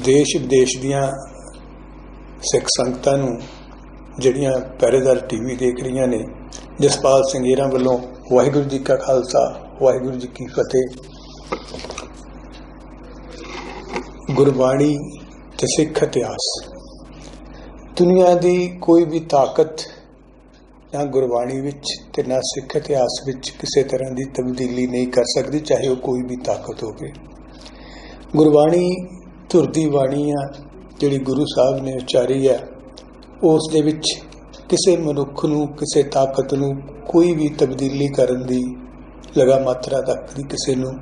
ਦੇਸ਼ ਵਿਦੇਸ਼ ਦੀਆਂ ਸਿੱਖ ਸੰਗਤਾਂ ਨੂੰ ਜਿਹੜੀਆਂ ਪਹਿਰੇਦਾਰ ਟੀਵੀ ਦੇਖ ਰਹੀਆਂ ਨੇ, ਜਸਪਾਲ ਸਿੰਘ ਸਿੰਘੇਰਾਂ ਵੱਲੋਂ ਵਾਹਿਗੁਰੂ ਜੀ ਕਾ ਖਾਲਸਾ, ਵਾਹਿਗੁਰੂ ਜੀ ਕੀ ਫਤਿਹ। ਗੁਰਬਾਣੀ ਤੇ ਸਿੱਖ ਇਤਿਹਾਸ। ਦੁਨੀਆ ਦੀ ਕੋਈ ਵੀ ਤਾਕਤ ਨਾ ਗੁਰਬਾਣੀ ਵਿੱਚ ਤੇ ਨਾ ਸਿੱਖ ਇਤਿਹਾਸ ਵਿੱਚ ਕਿਸੇ ਤਰ੍ਹਾਂ ਦੀ ਤਬਦੀਲੀ ਨਹੀਂ ਕਰ ਸਕਦੀ, ਚਾਹੇ ਉਹ ਕੋਈ ਵੀ ਤਾਕਤ ਹੋਵੇ। ਗੁਰਬਾਣੀ ਧੁਰ ਦੀ ਬਾਣੀ ਆ, ਜਿਹੜੀ ਗੁਰੂ ਸਾਹਿਬ ਨੇ ਉਚਾਰੀ ਆ, ਉਸ ਦੇ ਵਿੱਚ ਕਿਸੇ ਮਨੁੱਖ ਨੂੰ, ਕਿਸੇ ਤਾਕਤ ਨੂੰ ਕੋਈ ਵੀ ਤਬਦੀਲੀ ਕਰਨ ਦੀ ਲਗਾ ਮਾਤਰਾ ਤੱਕ ਦੀ ਕਿਸੇ ਨੂੰ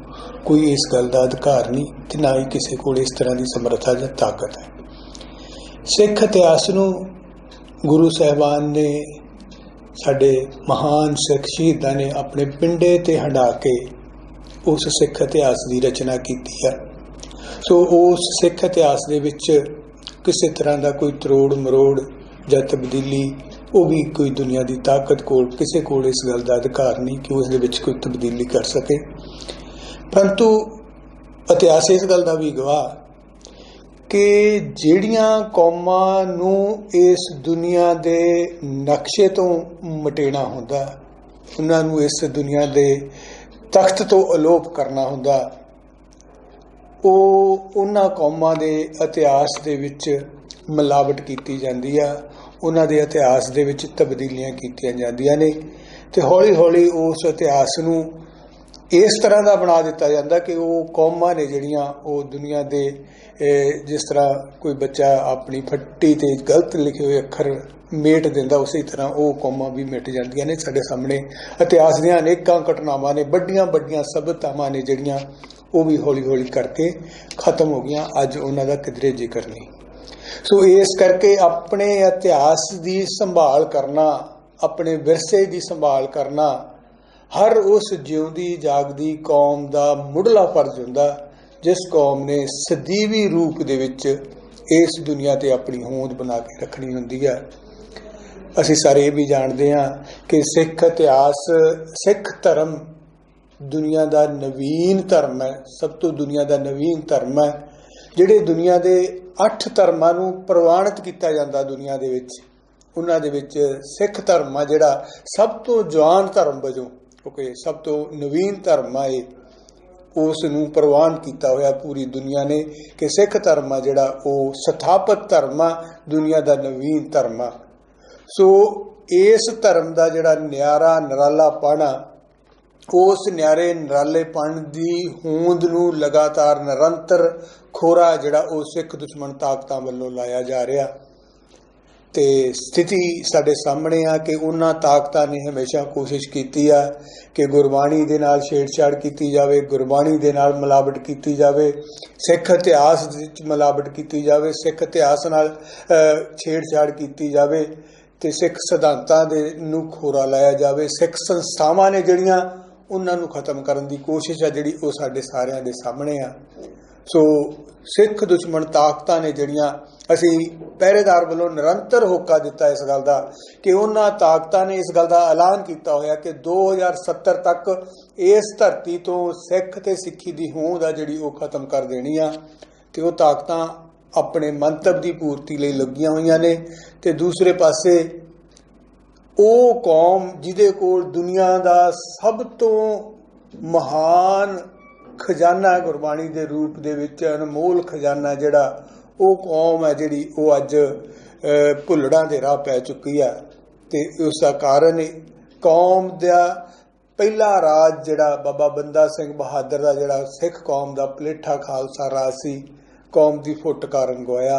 ਕੋਈ ਇਸ ਗੱਲ ਦਾ ਅਧਿਕਾਰ ਨਹੀਂ ਤੇ ਨਾ ਹੀ ਕਿਸੇ ਕੋਲ ਇਸ ਤਰ੍ਹਾਂ ਦੀ ਸਮਰੱਥਾ ਜਾਂ ਤਾਕਤ ਹੈ। ਸਿੱਖ ਇਤਿਹਾਸ ਨੂੰ ਗੁਰੂ ਸਾਹਿਬਾਨ ਨੇ ਸਾਡੇ ਮਹਾਨ ਸਿੱਖ ਸ਼ਹੀਦਾਂ ਨੇ ਆਪਣੇ ਪਿੰਡੇ ਤੇ ਹੰਡਾ ਕੇ ਉਸ ਸਿੱਖ ਇਤਿਹਾਸ ਦੀ ਰਚਨਾ ਕੀਤੀ ਹੈ ਸੋ ਉਸ ਸਿੱਖ ਇਤਿਹਾਸ ਦੇ ਵਿੱਚ ਕਿਸੇ ਤਰ੍ਹਾਂ ਦਾ ਕੋਈ ਤਰੋੜ ਮਰੋੜ ਜਾਂ ਤਬਦੀਲੀ, ਉਹ ਵੀ ਕੋਈ ਦੁਨੀਆ ਦੀ ਤਾਕਤ ਕੋਲ, ਕਿਸੇ ਕੋਲ ਇਸ ਗੱਲ ਦਾ ਅਧਿਕਾਰ ਨਹੀਂ ਕਿ ਉਸ ਦੇ ਵਿੱਚ ਕੋਈ ਤਬਦੀਲੀ ਕਰ ਸਕੇ। ਪਰੰਤੂ ਇਤਿਹਾਸ ਇਸ ਗੱਲ ਦਾ ਵੀ ਗਵਾਹ ਕਿ ਜਿਹੜੀਆਂ ਕੌਮਾਂ ਨੂੰ ਇਸ ਦੁਨੀਆ ਦੇ ਨਕਸ਼ੇ ਤੋਂ ਮਟੇਣਾ ਹੁੰਦਾ, ਉਹਨਾਂ ਨੂੰ ਇਸ ਦੁਨੀਆ ਦੇ ਤਖਤ ਤੋਂ ਅਲੋਪ ਕਰਨਾ ਹੁੰਦਾ ਉਹ ਉਹਨਾਂ ਕੌਮਾਂ ਦੇ ਇਤਿਹਾਸ ਦੇ ਵਿੱਚ ਮਿਲਾਵਟ ਕੀਤੀ ਜਾਂਦੀ ਆ। ਉਹਨਾਂ ਦੇ ਇਤਿਹਾਸ ਦੇ ਵਿੱਚ ਤਬਦੀਲੀਆਂ ਕੀਤੀਆਂ ਜਾਂਦੀਆਂ ਨੇ ਤੇ ਹੌਲੀ-ਹੌਲੀ ਉਸ ਇਤਿਹਾਸ ਨੂੰ ਇਸ ਤਰ੍ਹਾਂ ਦਾ ਬਣਾ ਦਿੱਤਾ ਜਾਂਦਾ ਕਿ ਉਹ ਕੌਮਾਂ ਨੇ ਜਿਹੜੀਆਂ ਉਹ ਦੁਨੀਆ ਦੇ ਜਿਸ ਤਰ੍ਹਾਂ ਕੋਈ ਬੱਚਾ ਆਪਣੀ ਫੱਟੀ ਤੇ ਗਲਤ ਲਿਖੇ ਹੋਏ ਅੱਖਰ ਮੇਟ ਦਿੰਦਾ, ਉਸੇ ਤਰ੍ਹਾਂ ਉਹ ਕੌਮਾਂ ਵੀ ਮਿਟ ਜਾਂਦੀਆਂ ਨੇ ਸਾਡੇ ਸਾਹਮਣੇ। ਇਤਿਹਾਸ ਦੀਆਂ ਅਨੇਕਾਂ ਘਟਨਾਵਾਂ ਨੇ ਵੱਡੀਆਂ ਵੱਡੀਆਂ ਸਭਤਾਵਾਂ ਨੇ ਜਿਹੜੀਆਂ ਉਹ ਵੀ ਹੌਲੀ-ਹੌਲੀ ਕਰਕੇ ਖਤਮ ਹੋ ਗਈਆਂ। ਅੱਜ ਉਹਨਾਂ ਦਾ ਕਿਧਰੇ ਜ਼ਿਕਰ ਨਹੀਂ। ਸੋ ਇਸ ਕਰਕੇ ਆਪਣੇ ਇਤਿਹਾਸ ਦੀ ਸੰਭਾਲ ਕਰਨਾ, ਆਪਣੇ ਵਿਰਸੇ ਦੀ ਸੰਭਾਲ ਕਰਨਾ, ਹਰ ਉਸ ਜਿਉਂਦੀ ਜਾਗਦੀ ਕੌਮ ਦਾ ਮੁੱਢਲਾ ਫਰਜ਼ ਹੁੰਦਾ, ਜਿਸ ਕੌਮ ਨੇ ਸਦੀਵੀ ਰੂਪ ਦੇ ਵਿੱਚ ਇਸ ਦੁਨੀਆ ਤੇ ਆਪਣੀ ਹੋਂਦ ਬਣਾ ਕੇ ਰੱਖਣੀ ਹੁੰਦੀ ਹੈ। ਅਸੀਂ ਸਾਰੇ ਇਹ ਵੀ ਜਾਣਦੇ ਹਾਂ ਕਿ ਸਿੱਖ ਇਤਿਹਾਸ, ਸਿੱਖ ਧਰਮ ਦੁਨੀਆ ਦਾ ਨਵੀਨ ਧਰਮ ਹੈ, ਸਭ ਤੋਂ ਦੁਨੀਆ ਦਾ ਨਵੀਨ ਧਰਮ ਹੈ, ਜਿਹੜੇ ਦੁਨੀਆ ਦੇ 8 ਧਰਮਾਂ ਨੂੰ ਪ੍ਰਵਾਨਿਤ ਕੀਤਾ ਜਾਂਦਾ ਦੁਨੀਆ ਦੇ ਵਿੱਚ, ਉਹਨਾਂ ਦੇ ਵਿੱਚ ਸਿੱਖ ਧਰਮ ਆ ਜਿਹੜਾ ਸਭ ਤੋਂ ਜਵਾਨ ਧਰਮ ਵਜੋਂ ਕਿਉਂਕਿ ਸਭ ਤੋਂ ਨਵੀਨ ਧਰਮ ਆ ਇਹ, ਉਸ ਨੂੰ ਪ੍ਰਵਾਨ ਕੀਤਾ ਹੋਇਆ ਪੂਰੀ ਦੁਨੀਆ ਨੇ ਕਿ ਸਿੱਖ ਧਰਮ ਆ ਜਿਹੜਾ ਉਹ ਸਥਾਪਿਤ ਧਰਮ ਆ, ਦੁਨੀਆ ਦਾ ਨਵੀਨ ਧਰਮ ਆ। ਸੋ ਇਸ ਧਰਮ ਦਾ ਜਿਹੜਾ ਨਿਆਰਾ ਨਰਾਲਾ ਪਾਣਾ ਉਸ ਨਿਆਰੇ ਨਰਾਲੇਪਣ ਦੀ ਹੋਂਦ ਨੂੰ ਲਗਾਤਾਰ ਨਿਰੰਤਰ ਖੋਰਾ ਜਿਹੜਾ ਉਹ ਸਿੱਖ ਦੁਸ਼ਮਣ ਤਾਕਤਾਂ ਵੱਲੋਂ ਲਾਇਆ ਜਾ ਰਿਹਾ। ਤੇ ਸਥਿਤੀ ਸਾਡੇ ਸਾਹਮਣੇ ਆ ਕਿ ਉਹਨਾਂ ਤਾਕਤਾਂ ਨੇ ਹਮੇਸ਼ਾ ਕੋਸ਼ਿਸ਼ ਕੀਤੀ ਆ ਕਿ ਗੁਰਬਾਣੀ ਦੇ ਨਾਲ ਛੇੜਛਾੜ ਕੀਤੀ ਜਾਵੇ, ਗੁਰਬਾਣੀ ਦੇ ਨਾਲ ਮਿਲਾਵਟ ਕੀਤੀ ਜਾਵੇ, ਸਿੱਖ ਇਤਿਹਾਸ ਵਿੱਚ ਮਿਲਾਵਟ ਕੀਤੀ ਜਾਵੇ, ਸਿੱਖ ਇਤਿਹਾਸ ਨਾਲ ਛੇੜਛਾੜ ਕੀਤੀ ਜਾਵੇ ਤੇ ਸਿੱਖ ਸਿਧਾਂਤਾਂ ਦੇ ਨੂੰ ਖੋਰਾ ਲਾਇਆ ਜਾਵੇ। ਸਿੱਖ ਸੰਸਥਾਵਾਂ ਨੇ ਜਿਹੜੀਆਂ ਉਹਨਾਂ ਨੂੰ ਖਤਮ ਕਰਨ ਦੀ ਕੋਸ਼ਿਸ਼ ਆ, ਜਿਹੜੀ ਉਹ ਸਾਡੇ ਸਾਰਿਆਂ ਦੇ ਸਾਹਮਣੇ ਆ। ਸੋ ਸਿੱਖ ਦੁਸ਼ਮਣ ਤਾਕਤਾਂ ਨੇ ਜਿਹੜੀਆਂ ਅਸੀਂ ਪਹਿਰੇਦਾਰ ਵੱਲੋਂ ਨਿਰੰਤਰ ਹੋਕਾ ਦਿੱਤਾ ਇਸ ਗੱਲ ਦਾ, ਕਿ ਉਹਨਾਂ ਤਾਕਤਾਂ ਨੇ ਇਸ ਗੱਲ ਦਾ ਐਲਾਨ ਕੀਤਾ ਹੋਇਆ ਕਿ 2070 ਤੱਕ ਇਸ ਧਰਤੀ ਤੋਂ ਸਿੱਖ ਤੇ ਸਿੱਖੀ ਦੀ ਹੋਂਦ ਆ, ਜਿਹੜੀ ਉਹ ਖਤਮ ਕਰ ਦੇਣੀ ਆ। ਤੇ ਉਹ ਤਾਕਤਾਂ ਆਪਣੇ ਮੰਤਵ ਦੀ ਪੂਰਤੀ ਲਈ ਲੱਗੀਆਂ ਹੋਈਆਂ ਨੇ। ਤੇ ਦੂਸਰੇ ਪਾਸੇ ਉਹ ਕੌਮ ਜਿਹਦੇ ਕੋਲ ਦੁਨੀਆ ਦਾ ਸਭ ਤੋਂ ਮਹਾਨ ਖਜ਼ਾਨਾ ਗੁਰਬਾਣੀ ਦੇ ਰੂਪ ਦੇ ਵਿੱਚ ਅਨਮੋਲ ਖਜ਼ਾਨਾ ਜਿਹੜਾ ਉਹ ਕੌਮ ਹੈ ਜਿਹੜੀ ਉਹ ਅੱਜ ਭੁੱਲੜਾਂ ਦੇ ਰਾਹ ਪੈ ਚੁੱਕੀ ਹੈ। ਤੇ ਉਸ ਦਾ ਕਾਰਨ ਕੌਮ ਦਾ ਪਹਿਲਾ ਰਾਜ ਜਿਹੜਾ ਬਾਬਾ ਬੰਦਾ ਸਿੰਘ ਬਹਾਦਰ ਦਾ ਜਿਹੜਾ ਸਿੱਖ ਕੌਮ ਦਾ ਪਲੇਠਾ ਖਾਲਸਾ ਰਾਜ ਸੀ, ਕੌਮ ਦੀ ਫੁੱਟ ਕਾਰਨ ਗੋਇਆ।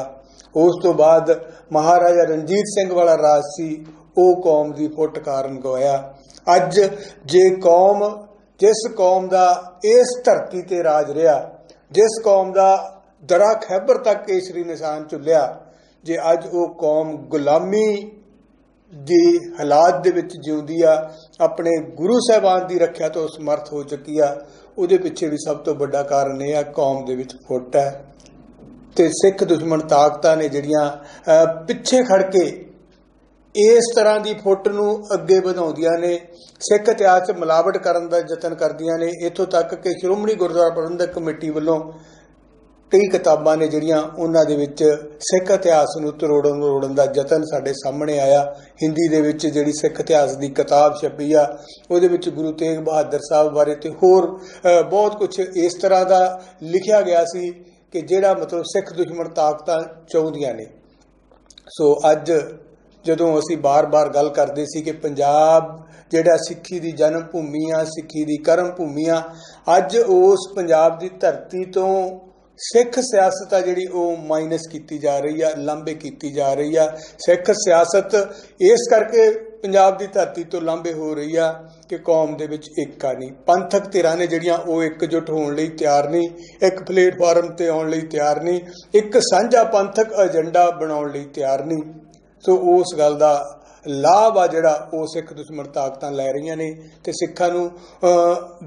ਉਸ ਤੋਂ ਬਾਅਦ ਮਹਾਰਾਜਾ ਰਣਜੀਤ ਸਿੰਘ ਵਾਲਾ ਰਾਜ ਸੀ ਉਹ ਕੌਮ ਦੀ ਫੁੱਟ ਕਾਰਨ ਗੋਇਆ। ਅੱਜ ਜੇ ਕੌਮ, ਜਿਸ ਕੌਮ ਦਾ ਇਸ ਧਰਤੀ ਤੇ ਰਾਜ ਰਿਹਾ, ਜਿਸ ਕੌਮ ਦਾ ਦਰਾ ਖੈਬਰ ਤੱਕ ਕੇਸਰੀ ਨਿਸ਼ਾਨ ਝੁੱਲਿਆ, ਜੇ ਅੱਜ ਉਹ ਕੌਮ ਗੁਲਾਮੀ ਦੀ ਹਾਲਾਤ ਦੇ ਵਿੱਚ ਜਿਉਂਦੀ ਆ, ਆਪਣੇ ਗੁਰੂ ਸਾਹਿਬਾਨ ਦੀ ਰੱਖਿਆ ਤੋਂ ਸਮਰਥ ਹੋ ਚੁੱਕੀ ਆ, ਉਹਦੇ ਪਿੱਛੇ ਵੀ ਸਭ ਤੋਂ ਵੱਡਾ ਕਾਰਨ ਇਹ ਆ, ਕੌਮ ਦੇ ਵਿੱਚ ਫੁੱਟ ਹੈ। ਤੇ ਸਿੱਖ ਦੁਸ਼ਮਣ ਤਾਕਤਾਂ ਨੇ ਜਿਹੜੀਆਂ ਪਿੱਛੇ ਖੜ ਕੇ ਇਸ ਤਰ੍ਹਾਂ ਦੀ ਫੁੱਟ ਨੂੰ ਅੱਗੇ ਵਧਾਉਂਦੀਆਂ ਨੇ, ਸਿੱਖ ਇਤਿਹਾਸ 'ਚ ਮਿਲਾਵਟ ਕਰਨ ਦਾ ਯਤਨ ਕਰਦੀਆਂ ਨੇ, ਇਥੋਂ ਤੱਕ ਕਿ ਸ਼੍ਰੋਮਣੀ ਗੁਰਦੁਆਰਾ ਪ੍ਰਬੰਧਕ ਕਮੇਟੀ ਵੱਲੋਂ ਕਈ ਕਿਤਾਬਾਂ ਨੇ ਜਿਹੜੀਆਂ ਉਹਨਾਂ ਦੇ ਵਿੱਚ ਸਿੱਖ ਇਤਿਹਾਸ ਨੂੰ ਤਰੋੜਨ ਮਰੋੜਨ ਦਾ ਯਤਨ ਸਾਡੇ ਸਾਹਮਣੇ ਆਇਆ। ਹਿੰਦੀ ਦੇ ਵਿੱਚ ਜਿਹੜੀ ਸਿੱਖ ਇਤਿਹਾਸ ਦੀ ਕਿਤਾਬ ਛਪੀ ਆ, ਉਹਦੇ ਵਿੱਚ ਗੁਰੂ ਤੇਗ ਬਹਾਦਰ ਸਾਹਿਬ ਬਾਰੇ ਤੇ ਹੋਰ ਬਹੁਤ ਕੁਝ ਇਸ ਤਰ੍ਹਾਂ ਦਾ ਲਿਖਿਆ ਗਿਆ ਸੀ ਕਿ ਜਿਹੜਾ ਮਤਲਬ ਸਿੱਖ ਦੁਸ਼ਮਣ ਤਾਕਤਾਂ ਚਾਹੁੰਦੀਆਂ ਨੇ। ਸੋ ਅੱਜ ਜਦੋਂ ਅਸੀਂ ਬਾਰ-ਬਾਰ ਗੱਲ ਕਰਦੇ ਸੀ ਕਿ ਪੰਜਾਬ ਜਿਹੜਾ ਸਿੱਖੀ ਦੀ ਜਨਮ ਭੂਮੀ ਆ, ਸਿੱਖੀ ਦੀ ਕਰਮ ਭੂਮੀ ਆ, ਅੱਜ ਉਸ ਪੰਜਾਬ ਦੀ ਧਰਤੀ ਤੋਂ ਸਿੱਖ ਸਿਆਸਤ ਆ ਜਿਹੜੀ ਉਹ ਮਾਈਨਸ ਕੀਤੀ ਜਾ ਰਹੀ ਆ, ਲਾਂਭੇ ਕੀਤੀ ਜਾ ਰਹੀ ਆ। ਸਿੱਖ ਸਿਆਸਤ ਇਸ ਕਰਕੇ ਪੰਜਾਬ ਦੀ ਧਰਤੀ ਤੋਂ ਲਾਂਭੇ ਹੋ ਰਹੀ ਆ ਕਿ ਕੌਮ ਦੇ ਵਿੱਚ ਏਕਾ ਨਹੀਂ। ਪੰਥਕ ਧਿਰਾਂ ਨੇ ਜਿਹੜੀਆਂ ਉਹ ਇਕਜੁੱਟ ਹੋਣ ਲਈ ਤਿਆਰ ਨਹੀਂ, ਇੱਕ ਪਲੇਟਫਾਰਮ ਤੇ ਆਉਣ ਲਈ ਤਿਆਰ ਨਹੀਂ, ਇੱਕ ਸਾਂਝਾ ਪੰਥਕ ਏਜੰਡਾ ਬਣਾਉਣ ਲਈ ਤਿਆਰ ਨਹੀਂ। ਸੋ ਉਸ ਗੱਲ ਦਾ ਲਾਭ ਆ ਜਿਹੜਾ ਉਹ ਸਿੱਖ ਦੁਸ਼ਮਣ ਤਾਕਤਾਂ ਲੈ ਰਹੀਆਂ ਨੇ ਤੇ ਸਿੱਖਾਂ ਨੂੰ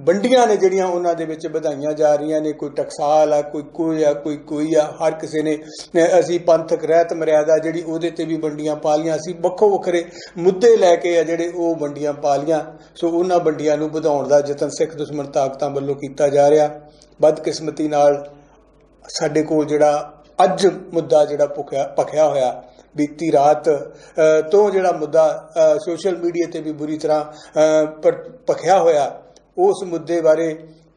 ਵੰਡੀਆਂ ਨੇ ਜਿਹੜੀਆਂ ਉਹਨਾਂ ਦੇ ਵਿੱਚ ਵਧਾਈਆਂ ਜਾ ਰਹੀਆਂ ਨੇ। ਕੋਈ ਟਕਸਾਲ ਆ, ਕੋਈ ਕੋਈ ਆ, ਕੋਈ ਕੋਈ ਆ, ਹਰ ਕਿਸੇ ਨੇ ਅਸੀਂ ਪੰਥਕ ਰਹਿਤ ਮਰਿਆਦਾ ਜਿਹੜੀ ਉਹਦੇ ਤੇ ਵੀ ਵੰਡੀਆਂ ਪਾ ਲੀਆਂ ਅਸੀਂ ਵੱਖੋ ਵੱਖਰੇ ਮੁੱਦੇ ਲੈ ਕੇ ਆ ਜਿਹੜੇ ਉਹ ਵੰਡੀਆਂ ਪਾ ਲੀਆਂ ਸੋ ਉਹਨਾਂ ਵੰਡੀਆਂ ਨੂੰ ਵਧਾਉਣ ਦਾ ਯਤਨ ਸਿੱਖ ਦੁਸ਼ਮਣ ਤਾਕਤਾਂ ਵੱਲੋਂ ਕੀਤਾ ਜਾ ਰਿਹਾ। ਬਦਕਿਸਮਤੀ ਨਾਲ ਸਾਡੇ ਕੋਲ ਜਿਹੜਾ ਅੱਜ ਮੁੱਦਾ ਜਿਹੜਾ ਭੁਖਿਆ, ਭਖਿਆ ਹੋਇਆ ਬੀਤੀ ਰਾਤ ਤੋਂ ਜਿਹੜਾ ਮੁੱਦਾ ਸੋਸ਼ਲ ਮੀਡੀਆ ਤੇ ਵੀ ਬੁਰੀ ਤਰ੍ਹਾਂ ਅ, ਭਖਿਆ ਹੋਇਆ ਉਸ ਮੁੱਦੇ ਬਾਰੇ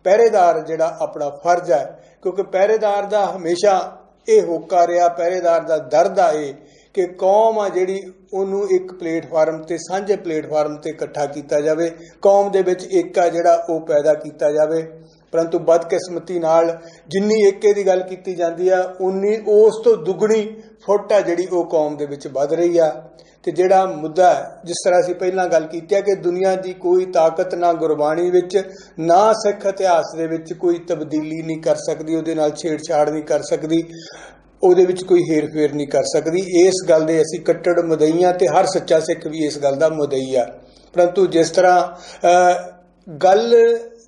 ਪਹਿਰੇਦਾਰ ਜਿਹੜਾ ਆਪਣਾ ਫਰਜ਼ ਹੈ ਕਿਉਂਕਿ ਪਹਿਰੇਦਾਰ ਦਾ ਹਮੇਸ਼ਾ ਇਹ ਹੋਕਾ ਰਿਹਾ ਪਹਿਰੇਦਾਰ ਦਾ ਦਰਦ ਆ ਇਹ ਕਿ ਕੌਮ ਆ ਜਿਹੜੀ ਉਹਨੂੰ ਇੱਕ ਪਲੇਟਫਾਰਮ ਤੇ ਸਾਂਝੇ ਪਲੇਟਫਾਰਮ ਤੇ ਇਕੱਠਾ ਕੀਤਾ ਜਾਵੇ ਕੌਮ ਦੇ ਵਿੱਚ ਏਕਾ ਜਿਹੜਾ ਉਹ ਪੈਦਾ ਕੀਤਾ ਜਾਵੇ। ਪਰੰਤੂ ਬਦਕਿਸਮਤੀ ਨਾਲ ਜਿੰਨੀ ਏਕੇ ਦੀ ਗੱਲ ਕੀਤੀ ਜਾਂਦੀ ਆ, ਉਨੀ ਉਸ ਤੋਂ ਦੁੱਗਣੀ ਫੁੱਟ ਆ ਜਿਹੜੀ ਉਹ ਕੌਮ ਦੇ ਵਿੱਚ ਵੱਧ ਰਹੀ ਆ। ਤੇ ਜਿਹੜਾ ਮੁੱਦਾ ਜਿਸ ਤਰ੍ਹਾਂ ਅਸੀਂ ਪਹਿਲਾਂ ਗੱਲ ਕੀਤੀ ਹੈ ਕਿ ਦੁਨੀਆ ਦੀ ਕੋਈ ਤਾਕਤ ਨਾ ਗੁਰਬਾਣੀ ਵਿੱਚ, ਨਾ ਸਿੱਖ ਇਤਿਹਾਸ ਦੇ ਵਿੱਚ ਕੋਈ ਤਬਦੀਲੀ ਨਹੀਂ ਕਰ ਸਕਦੀ, ਉਹਦੇ ਨਾਲ ਛੇੜਛਾੜ ਨਹੀਂ ਕਰ ਸਕਦੀ, ਉਹਦੇ ਵਿੱਚ ਕੋਈ ਹੇਰ-ਫੇਰ ਨਹੀਂ ਕਰ ਸਕਦੀ। ਇਸ ਗੱਲ ਦੇ ਅਸੀਂ ਕੱਟੜ ਮੁਦਈਆਂ ਤੇ ਹਰ ਸੱਚਾ ਸਿੱਖ ਵੀ ਇਸ ਗੱਲ ਦਾ ਮੁਦਈ ਆ। ਪਰੰਤੂ ਜਿਸ ਤਰ੍ਹਾਂ ਗੱਲ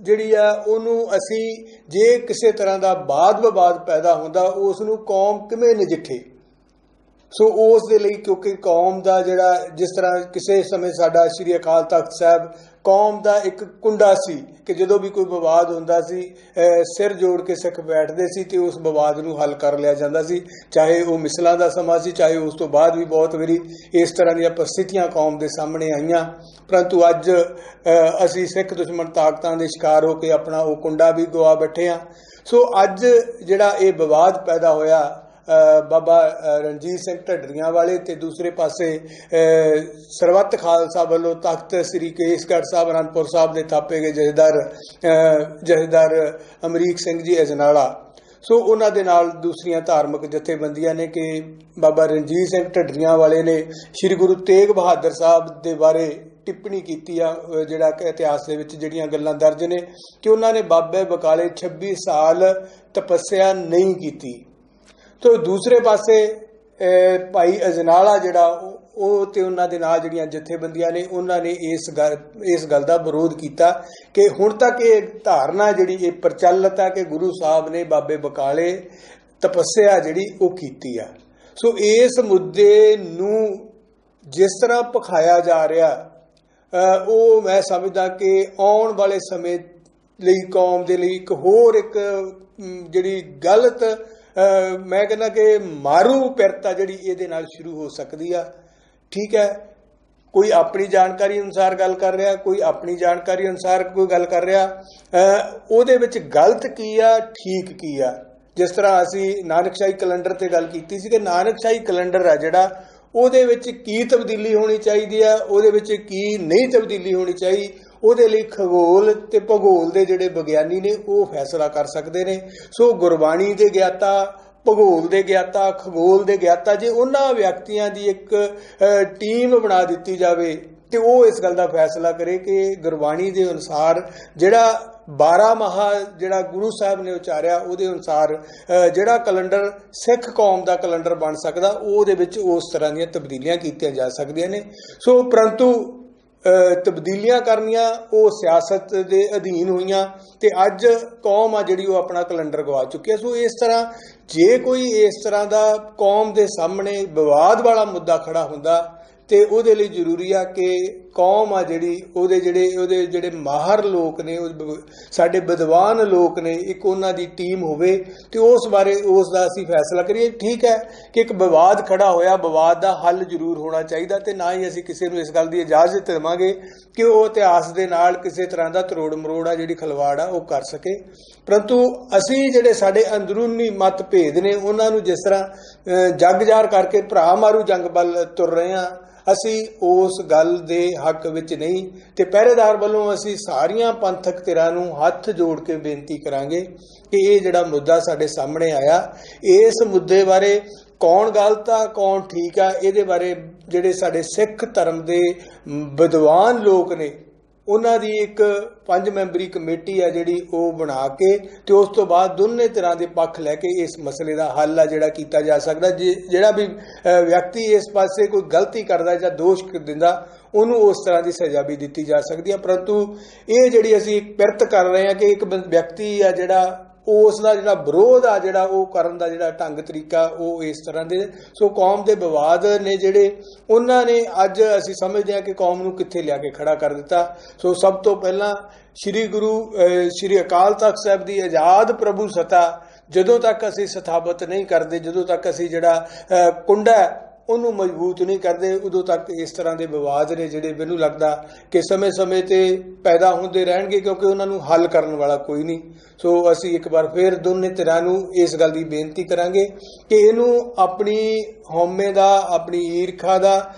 ਜਿਹੜੀ ਆ, ਉਹਨੂੰ ਅਸੀਂ ਜੇ ਕਿਸੇ ਤਰ੍ਹਾਂ ਦਾ ਬਾਦ ਵਿਵਾਦ ਪੈਦਾ ਹੁੰਦਾ, ਉਸ ਨੂੰ ਕੌਮ ਕਿਵੇਂ ਨਜਿੱਠੇ? ਸੋ ਉਸ ਦੇ ਲਈ ਕਿਉਂਕਿ ਕੌਮ ਦਾ ਜਿਹੜਾ, ਜਿਸ ਤਰ੍ਹਾਂ ਕਿਸੇ ਸਮੇਂ ਸਾਡਾ ਸ੍ਰੀ ਅਕਾਲ ਤਖਤ ਸਾਹਿਬ ਕੌਮ ਦਾ ਇੱਕ ਕੁੰਡਾ ਸੀ ਕਿ ਜਦੋਂ ਵੀ ਕੋਈ ਵਿਵਾਦ ਹੁੰਦਾ ਸੀ ਸਿਰ ਜੋੜ ਕੇ ਸਿੱਖ ਬੈਠਦੇ ਸੀ ਤੇ ਉਸ ਵਿਵਾਦ ਨੂੰ ਹੱਲ ਕਰ ਲਿਆ ਜਾਂਦਾ ਸੀ। ਚਾਹੇ ਉਹ ਮਿਸਲਾਂ ਦਾ ਸਮਾਂ ਸੀ, ਚਾਹੇ ਉਸ ਤੋਂ ਬਾਅਦ ਵੀ ਬਹੁਤ ਵਾਰੀ ਇਸ ਤਰ੍ਹਾਂ ਦੀਆਂ ਪਰਿਸਥਿਤੀਆਂ ਕੌਮ ਦੇ ਸਾਹਮਣੇ ਆਈਆਂ। ਪਰੰਤੂ ਅੱਜ ਅਸੀਂ ਸਿੱਖ ਦੁਸ਼ਮਣ ਤਾਕਤਾਂ ਦੇ ਸ਼ਿਕਾਰ ਹੋ ਕੇ ਆਪਣਾ ਉਹ ਕੁੰਡਾ ਵੀ ਗਵਾ ਬੈਠੇ ਆ ਸੋ ਅੱਜ ਜਿਹੜਾ ਇਹ ਵਿਵਾਦ ਪੈਦਾ ਹੋਇਆ ਬਾਬਾ ਰਣਜੀਤ ਸਿੰਘ ਢੱਡਰੀਆਂ ਵਾਲੇ ਤੇ ਦੂਸਰੇ ਪਾਸੇ ਸਰਬੱਤ ਖਾਲਸਾ ਵੱਲੋਂ ਤਖਤ ਸ੍ਰੀ ਕੇਸਗੜ੍ਹ ਸਾਹਿਬ, ਅਨੰਦਪੁਰ ਸਾਹਿਬ ਦੇ ਥਾਪੇ ਗਏ ਜਥੇਦਾਰ ਜਥੇਦਾਰ ਅਮਰੀਕ ਸਿੰਘ ਜੀ ਅਜਨਾਲਾ। ਸੋ ਉਹਨਾਂ ਦੇ ਨਾਲ ਦੂਸਰੀਆਂ ਧਾਰਮਿਕ ਜਥੇਬੰਦੀਆਂ ਨੇ ਕਿ ਬਾਬਾ ਰਣਜੀਤ ਸਿੰਘ ਢੱਡਰੀਆਂ ਵਾਲੇ ਨੇ ਸ੍ਰੀ ਗੁਰੂ ਤੇਗ ਬਹਾਦਰ ਸਾਹਿਬ ਦੇ ਬਾਰੇ ਟਿੱਪਣੀ ਕੀਤੀ ਆ ਜਿਹੜਾ ਕਿ ਇਤਿਹਾਸ ਦੇ ਵਿੱਚ ਜਿਹੜੀਆਂ ਗੱਲਾਂ ਦਰਜ ਨੇ ਕਿ ਉਹਨਾਂ ਨੇ ਬਾਬੇ ਬਕਾਲੇ 26 ਸਾਲ ਤਪੱਸਿਆ ਨਹੀਂ ਕੀਤੀ। ਤੋ ਦੂਸਰੇ ਪਾਸੇ ਭਾਈ ਅਜਨਾਲਾ ਜਿਹੜਾ, ਉਹ- ਉਹ ਤੇ ਉਹਨਾਂ ਦੇ ਨਾਲ ਜਿਹੜੀਆਂ ਜਥੇਬੰਦੀਆਂ ਨੇ, ਉਹਨਾਂ ਨੇ ਇਸ ਗੱਲ ਇਸ ਗੱਲ ਦਾ ਵਿਰੋਧ ਕੀਤਾ ਕਿ ਹੁਣ ਤੱਕ ਇਹ ਧਾਰਨਾ ਜਿਹੜੀ, ਇਹ ਪ੍ਰਚਲਿਤ ਆ ਕਿ ਗੁਰੂ ਸਾਹਿਬ ਨੇ ਬਾਬੇ ਬਕਾਲੇ ਤਪੱਸਿਆ ਜਿਹੜੀ, ਉਹ ਕੀਤੀ ਆ। ਸੋ ਇਸ ਮੁੱਦੇ ਨੂੰ ਜਿਸ ਤਰ੍ਹਾਂ ਪਖਾਇਆ ਜਾ ਰਿਹਾ ਉਹ ਮੈਂ ਸਮਝਦਾ ਕਿ ਆਉਣ ਵਾਲੇ ਸਮੇਂ ਲਈ, ਕੌਮ ਦੇ ਲਈ ਇੱਕ ਹੋਰ ਇੱਕ ਜਿਹੜੀ ਗਲਤ ਮੈਂ ਕਹਿੰਦਾ ਕਿ ਮਾਰੂ ਪਿਰਤਾ ਜਿਹੜੀ ਇਹਦੇ ਨਾਲ ਸ਼ੁਰੂ ਹੋ ਸਕਦੀ ਆ। ਠੀਕ ਹੈ, ਕੋਈ ਆਪਣੀ ਜਾਣਕਾਰੀ ਅਨੁਸਾਰ ਗੱਲ ਕਰ ਰਿਹਾ, ਕੋਈ ਆਪਣੀ ਜਾਣਕਾਰੀ ਅਨੁਸਾਰ ਕੋਈ ਗੱਲ ਕਰ ਰਿਹਾ। ਉਹਦੇ ਵਿੱਚ ਗਲਤ ਕੀ ਆ, ਠੀਕ ਕੀ ਆ? ਜਿਸ ਤਰ੍ਹਾਂ ਅਸੀਂ ਨਾਨਕਸ਼ਾਹੀ ਕੈਲੰਡਰ ਤੇ ਗੱਲ ਕੀਤੀ ਸੀ ਕਿ ਨਾਨਕਸ਼ਾਹੀ ਕੈਲੰਡਰ ਆ ਜਿਹੜਾ, ਉਹਦੇ ਵਿੱਚ ਕੀ ਤਬਦੀਲੀ ਹੋਣੀ ਚਾਹੀਦੀ ਆ, ਉਹਦੇ ਵਿੱਚ ਕੀ ਨਹੀਂ ਤਬਦੀਲੀ ਹੋਣੀ ਚਾਹੀਦੀ ਉਹਦੇ ਲਈ ਖਗੋਲ ਤੇ ਭੂਗੋਲ ਦੇ ਜਿਹੜੇ ਵਿਗਿਆਨੀ ਨੇ, ਉਹ ਫੈਸਲਾ ਕਰ ਸਕਦੇ ਨੇ। ਸੋ ਗੁਰਬਾਣੀ ਦੇ ਗਿਆਤਾ, ਭੂਗੋਲ ਦੇ ਗਿਆਤਾ, ਖਗੋਲ ਦੇ ਗਿਆਤਾ, ਜੇ ਉਹਨਾਂ ਵਿਅਕਤੀਆਂ ਦੀ ਇੱਕ ਟੀਮ ਬਣਾ ਦਿੱਤੀ ਜਾਵੇ, ਤੇ ਉਹ ਇਸ ਗੱਲ ਦਾ ਫੈਸਲਾ ਕਰੇ ਕਿ ਗੁਰਬਾਣੀ ਦੇ ਅਨੁਸਾਰ ਜਿਹੜਾ 12 ਮਹਾ ਜਿਹੜਾ ਗੁਰੂ ਸਾਹਿਬ ਨੇ ਉਚਾਰਿਆ, ਉਹਦੇ ਅਨੁਸਾਰ ਜਿਹੜਾ ਕੈਲੰਡਰ, ਸਿੱਖ ਕੌਮ ਦਾ ਕੈਲੰਡਰ ਬਣ ਸਕਦਾ, ਉਹਦੇ ਵਿੱਚ ਉਸ ਤਰ੍ਹਾਂ ਦੀਆਂ ਤਬਦੀਲੀਆਂ ਕੀਤੀਆਂ ਜਾ ਸਕਦੀਆਂ ਨੇ। ਸੋ ਪਰੰਤੂ ਤਬਦੀਲੀਆਂ ਕਰਨੀਆਂ, ਉਹ ਸਿਆਸਤ ਦੇ ਅਧੀਨ ਹੋਈਆਂ ਤੇ ਅੱਜ ਕੌਮ ਆ ਜਿਹੜੀ ਉਹ ਆਪਣਾ ਕੈਲੰਡਰ ਗਵਾ ਚੁੱਕੀ ਹੈ। ਸੋ ਇਸ ਤਰ੍ਹਾਂ ਜੇ ਕੋਈ ਇਸ ਤਰ੍ਹਾਂ ਦਾ ਕੌਮ ਦੇ ਸਾਹਮਣੇ ਵਿਵਾਦ ਵਾਲਾ ਮੁੱਦਾ ਖੜਾ ਹੁੰਦਾ ਤੇ ਉਹਦੇ ਲਈ ਜ਼ਰੂਰੀ ਆ ਕਿ ਕੌਮ ਆ ਜਿਹੜੀ, ਉਹਦੇ ਜਿਹੜੇ ਉਹਦੇ ਜਿਹੜੇ ਮਾਹਰ ਲੋਕ ਨੇ ਸਾਡੇ ਵਿਦਵਾਨ ਲੋਕ ਨੇ, ਇੱਕ ਉਹਨਾਂ ਦੀ ਟੀਮ ਹੋਵੇ, ਤੇ ਉਸ ਬਾਰੇ ਉਸ ਦਾ ਅਸੀਂ ਫੈਸਲਾ ਕਰੀਏ। ਠੀਕ ਹੈ ਕਿ ਇੱਕ ਵਿਵਾਦ ਖੜਾ ਹੋਇਆ, ਵਿਵਾਦ ਦਾ ਹੱਲ ਜ਼ਰੂਰ ਹੋਣਾ ਚਾਹੀਦਾ ਤੇ ਨਾ ਹੀ ਅਸੀਂ ਕਿਸੇ ਨੂੰ ਇਸ ਗੱਲ ਦੀ ਇਜਾਜ਼ਤ ਦੇਵਾਂਗੇ ਕਿ ਉਹ ਇਤਿਹਾਸ ਦੇ ਨਾਲ ਕਿਸੇ ਤਰ੍ਹਾਂ ਦਾ ਤਰੋੜ ਮਰੋੜ ਆ ਜਿਹੜੀ ਖਲਵਾੜ ਆ, ਉਹ ਕਰ ਸਕੇ। ਪਰੰਤੂ ਅਸੀਂ ਜਿਹੜੇ ਸਾਡੇ ਅੰਦਰੂਨੀ ਮਤਭੇਦ ਨੇ, ਉਹਨਾਂ ਨੂੰ ਜਿਸ ਤਰ੍ਹਾਂ ਜੱਗ ਜਾਰ ਕਰਕੇ ਭਰਾ ਮਾਰੂ ਜੰਗ ਵੱਲ ਤੁਰ ਰਹੇ ਹਾਂ ਅਸੀਂ ਉਸ ਗੱਲ ਦੇ ਹੱਕ ਵਿੱਚ ਨਹੀਂ ਤੇ ਪਹਿਰੇਦਾਰ ਵੱਲੋਂ ਅਸੀਂ ਸਾਰੀਆਂ ਪੰਥਕ ਧਿਰਾਂ ਨੂੰ ਹੱਥ ਜੋੜ ਕੇ ਬੇਨਤੀ ਕਰਾਂਗੇ ਕਿ ਇਹ ਜਿਹੜਾ ਮੁੱਦਾ ਸਾਡੇ ਸਾਹਮਣੇ ਆਇਆ, ਇਸ ਮੁੱਦੇ ਬਾਰੇ ਕੌਣ ਗਲਤ ਆ, ਕੌਣ ਠੀਕ ਆ, ਇਹਦੇ ਬਾਰੇ ਜਿਹੜੇ ਸਾਡੇ ਸਿੱਖ ਧਰਮ ਦੇ ਵਿਦਵਾਨ ਲੋਕ ਨੇ ਉਹਨਾਂ ਦੀ ਇੱਕ ਪੰਜ ਮੈਂਬਰੀ ਕਮੇਟੀ ਆ ਜਿਹੜੀ ਉਹ ਬਣਾ ਕੇ ਤੇ ਉਸ ਤੋਂ ਬਾਅਦ ਦੋਨੇ ਤਰ੍ਹਾਂ ਦੇ ਪੱਖ ਲੈ ਕੇ ਇਸ ਮਸਲੇ ਦਾ ਹੱਲ ਆ ਜਿਹੜਾ ਕੀਤਾ ਜਾ ਸਕਦਾ। ਜੇ- ਜਿਹੜਾ ਵੀ ਵਿਅਕਤੀ ਇਸ ਪਾਸੇ ਕੋਈ ਗਲਤੀ ਕਰਦਾ ਜਾਂ ਦੋਸ਼ ਦਿੰਦਾ, ਉਹਨੂੰ ਉਸ ਤਰ੍ਹਾਂ ਦੀ ਸਜ਼ਾ ਵੀ ਦਿੱਤੀ ਜਾ ਸਕਦੀ ਹੈ ਪਰੰਤੂ ਇਹ ਜਿਹੜੀ ਅਸੀਂ ਪਿਰਤ ਕਰ ਰਹੇ ਹਾਂ ਕਿ ਇੱਕ ਵਿਅਕਤੀ ਆ ਜਿਹੜਾ ਉਸ ਦਾ ਜਿਹੜਾ ਵਿਰੋਧ ਆ, ਜਿਹੜਾ ਉਹ ਕਰਨ ਦਾ ਜਿਹੜਾ ਢੰਗ ਤਰੀਕਾ ਉਹ ਇਸ ਤਰ੍ਹਾਂ ਦੇ ਸੋ ਕੌਮ ਦੇ ਵਿਵਾਦ ਨੇ ਜਿਹੜੇ, ਉਹਨਾਂ ਨੇ ਅੱਜ ਅਸੀਂ ਸਮਝਦੇ ਹਾਂ ਕਿ ਕੌਮ ਨੂੰ ਕਿੱਥੇ ਲਿਆ ਕੇ ਖੜਾ ਕਰ ਦਿੱਤਾ। ਸੋ ਸਭ ਤੋਂ ਪਹਿਲਾਂ ਸ੍ਰੀ ਗੁਰੂ ਸ੍ਰੀ ਅਕਾਲ ਤਖਤ ਸਾਹਿਬ ਦੀ ਆਜ਼ਾਦ ਪ੍ਰਭੂ ਸਤਾ, ਜਦੋਂ ਤੱਕ ਅਸੀਂ ਸਥਾਪਿਤ ਨਹੀਂ ਕਰਦੇ, ਜਦੋਂ ਤੱਕ ਅਸੀਂ ਜਿਹੜਾ ਕੁੰਡਾ ਉਹਨੂੰ ਮਜ਼ਬੂਤ ਨਹੀਂ ਕਰਦੇ, ਉਦੋਂ ਤੱਕ ਇਸ ਤਰ੍ਹਾਂ ਦੇ ਵਿਵਾਦ ਨੇ ਜਿਹੜੇ ਮੈਨੂੰ ਲੱਗਦਾ ਕਿ ਸਮੇਂ-ਸਮੇਂ ਤੇ ਪੈਦਾ ਹੁੰਦੇ ਰਹਿਣਗੇ ਕਿਉਂਕਿ ਉਹਨਾਂ ਨੂੰ ਹੱਲ ਕਰਨ ਵਾਲਾ ਕੋਈ ਨਹੀਂ। ਸੋ ਅਸੀਂ ਇੱਕ ਵਾਰ ਫੇਰ ਦੋਨੇ ਧਿਰਾਂ ਨੂੰ ਇਸ ਗੱਲ ਦੀ ਬੇਨਤੀ ਕਰਾਂਗੇ ਕਿ ਇਹਨੂੰ ਆਪਣੀ ਹਉਮੈ ਦਾ, ਆਪਣੀ ਈਰਖਾ ਦਾ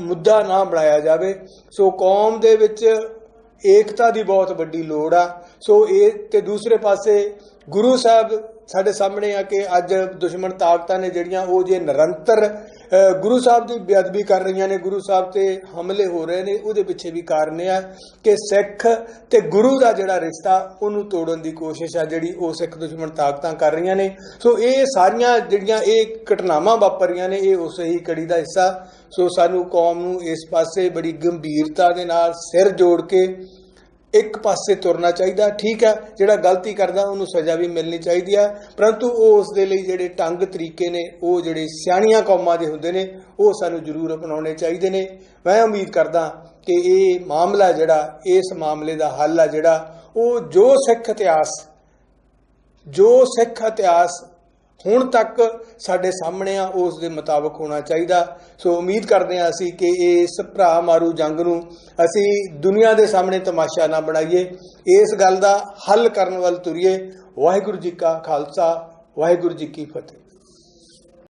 ਮੁੱਦਾ ਨਾ ਬਣਾਇਆ ਜਾਵੇ। ਸੋ ਕੌਮ ਦੇ ਵਿੱਚ ਏਕਤਾ ਦੀ ਬਹੁਤ ਵੱਡੀ ਲੋੜ ਆ। ਸੋ ਇਹ ਤੇ ਦੂਸਰੇ ਪਾਸੇ ਗੁਰੂ ਸਾਹਿਬ ਸਾਡੇ ਸਾਹਮਣੇ ਆ ਕਿ ਅੱਜ ਦੁਸ਼ਮਣ ਤਾਕਤਾਂ ਨੇ ਜਿਹੜੀਆਂ, ਉਹ ਜੇ ਨਿਰੰਤਰ ਗੁਰੂ ਸਾਹਿਬ ਦੀ ਬੇਅਦਬੀ ਕਰ ਰਹੀਆਂ ਨੇ, ਗੁਰੂ ਸਾਹਿਬ ਤੇ ਹਮਲੇ ਹੋ ਰਹੇ ਨੇ, ਉਹਦੇ ਪਿੱਛੇ ਵੀ ਕਾਰਨ ਇਹ ਆ ਕਿ ਸਿੱਖ ਤੇ ਗੁਰੂ ਦਾ ਜਿਹੜਾ ਰਿਸ਼ਤਾ, ਉਹਨੂੰ ਤੋੜਨ ਦੀ ਕੋਸ਼ਿਸ਼ ਆ, ਜਿਹੜੀ ਉਹ ਸਿੱਖ ਦੁਸ਼ਮਣ ਤਾਕਤਾਂ ਕਰ ਰਹੀਆਂ ਨੇ। ਸੋ ਇਹ ਸਾਰੀਆਂ ਜਿਹੜੀਆਂ ਇਹ ਘਟਨਾਵਾਂ ਵਾਪਰ ਰਹੀਆਂ ਨੇ, ਇਹ ਉਸੇ ਹੀ ਕੜੀ ਦਾ ਹਿੱਸਾ। ਸੋ ਸਾਨੂੰ ਕੌਮ ਨੂੰ ਇਸ ਪਾਸੇ ਬੜੀ ਗੰਭੀਰਤਾ ਦੇ ਨਾਲ ਸਿਰ ਜੋੜ ਕੇ ਇੱਕ ਪਾਸੇ ਤੁਰਨਾ ਚਾਹੀਦਾ, ਠੀਕ ਹੈ, ਜਿਹੜਾ ਗਲਤੀ ਕਰਦਾ ਉਹਨੂੰ ਸਜ਼ਾ ਵੀ ਮਿਲਣੀ ਚਾਹੀਦੀ ਹੈ, ਪਰੰਤੂ ਉਹ ਉਸ ਦੇ ਲਈ ਜਿਹੜੇ ਢੰਗ ਤਰੀਕੇ ਨੇ, ਉਹ ਜਿਹੜੇ ਸਿਆਣੀਆਂ ਕੌਮਾਂ ਦੇ ਹੁੰਦੇ ਨੇ, ਉਹ ਸਾਨੂੰ ਜ਼ਰੂਰ ਅਪਣਾਉਣੇ ਚਾਹੀਦੇ ਨੇ। ਮੈਂ ਉਮੀਦ ਕਰਦਾ ਕਿ ਇਹ ਮਾਮਲਾ ਜਿਹੜਾ, ਇਸ ਮਾਮਲੇ ਦਾ ਹੱਲ ਆ ਜਿਹੜਾ, ਉਹ ਜੋ ਸਿੱਖ ਇਤਿਹਾਸ, ਜੋ ਸਿੱਖ ਇਤਿਹਾਸ ਹੁਣ ਤੱਕ ਸਾਡੇ ਸਾਹਮਣੇ ਆ, ਉਸ ਦੇ ਮੁਤਾਬਕ ਹੋਣਾ ਚਾਹੀਦਾ। ਸੋ ਉਮੀਦ ਕਰਦੇ ਹਾਂ ਅਸੀਂ ਕਿ ਇਸ ਭਰਾ ਮਾਰੂ ਜੰਗ ਨੂੰ ਅਸੀਂ ਦੁਨੀਆ ਦੇ ਸਾਹਮਣੇ ਤਮਾਸ਼ਾ ਨਾ ਬਣਾਈਏ। ਇਸ ਗੱਲ ਦਾ ਹੱਲ ਕਰਨ ਵੱਲ ਤੁਰੀਏ। ਵਾਹਿਗੁਰੂ ਜੀ ਕਾ ਖਾਲਸਾ, ਵਾਹਿਗੁਰੂ ਜੀ ਕੀ ਫਤਿਹ।